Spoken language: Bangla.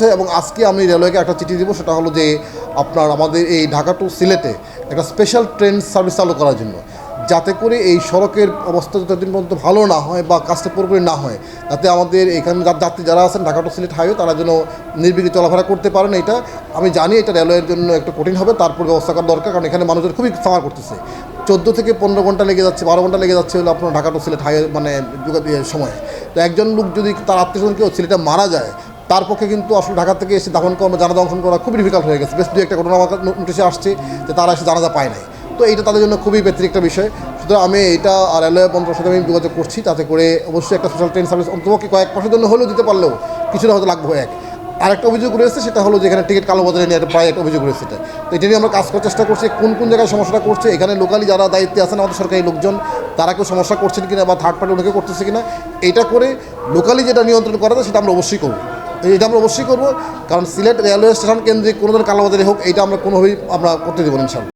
আছে এবং আজকে আমি রেলওয়েকে একটা চিঠি দিব, সেটা হলো যে আপনার আমাদের এই ঢাকা টু সিলেটে একটা স্পেশাল ট্রেন সার্ভিস চালু করার জন্য। যাতে করে এই সড়কের অবস্থা যতদিন পর্যন্ত ভালো না হয় বা কাজটা পুরোপুরি না হয়, তাতে আমাদের এখানে যাত্রী যারা আছেন, ঢাকা টু সিলেট হাইওয়ে তারা যেন নির্বিঘ্নে চলাফেরা করতে পারেন এটা। আমি জানি এটা রেলওয়ের জন্য একটু কঠিন হবে, তারপর ব্যবস্থা করা দরকার, কারণ এখানে মানুষজন খুবই সাফার করতেছে। চোদ্দ থেকে পনেরো ঘণ্টা লেগে যাচ্ছে, বারো ঘণ্টা লেগে যাচ্ছে হলো আপনার ঢাকা টু সিলেট হাইওয়ে মানে সময়ে। তো একজন লোক যদি তার আত্মীয় কেউ সিলেটে মারা যায় তার পক্ষে কিন্তু আসলে ঢাকা থেকে এসে দাফন করা জানাজা অংশগ্রহণ করা খুবই ডিফিকাল্ট হয়ে গেছে। বেশ দু একটা ঘটনা আমার নোটিশে আসছে যে তারা এসে জানাজা পায় নাই। তো এইটা তাদের জন্য খুবই ব্যতিরিক্ত একটা বিষয়। সুতরাং আমি এটা রেলওয়ে মন্ত্রণালয়ের সাথে আমি যোগাযোগ করছি, তাতে করে অবশ্যই একটা সোশ্যাল ট্রেন সার্ভিস অন্তপক্ষে কয়েক মাসের জন্য হলেও দিতে পারলেও কিছুটা হয়তো লাগবে এক। আরেকটা অভিযোগ রয়েছে, সেটা হলো যেখানে টিকিট কালোবাজারে নিয়ে একটা প্রায় একটা অভিযোগ রয়েছে এটা। তো এটা নিয়ে আমরা কাজ করার চেষ্টা করছি, কোন কোন জায়গায় সমস্যাটা করছে, এখানে লোকালি যারা দায়িত্বে আছেন, আমাদের সরকারি লোকজন, তারা কেউ সমস্যা করছেন কিনা বা থার্ড পার্টি অনেকে করতেছে কিনা, এটা করে লোকালি যেটা নিয়ন্ত্রণ করা যায়, সেটা আমরা অবশ্যই করব। এটা আমরা অবশ্যই করব। কারণ সিলেট রেলওয়ে স্টেশন কেন্দ্রিক কোনো ধরনের কালোবাজারি হোক, এইটা আমরা কোনোভাবেই আমরা করতে দেবো ইনশাল্লাহ।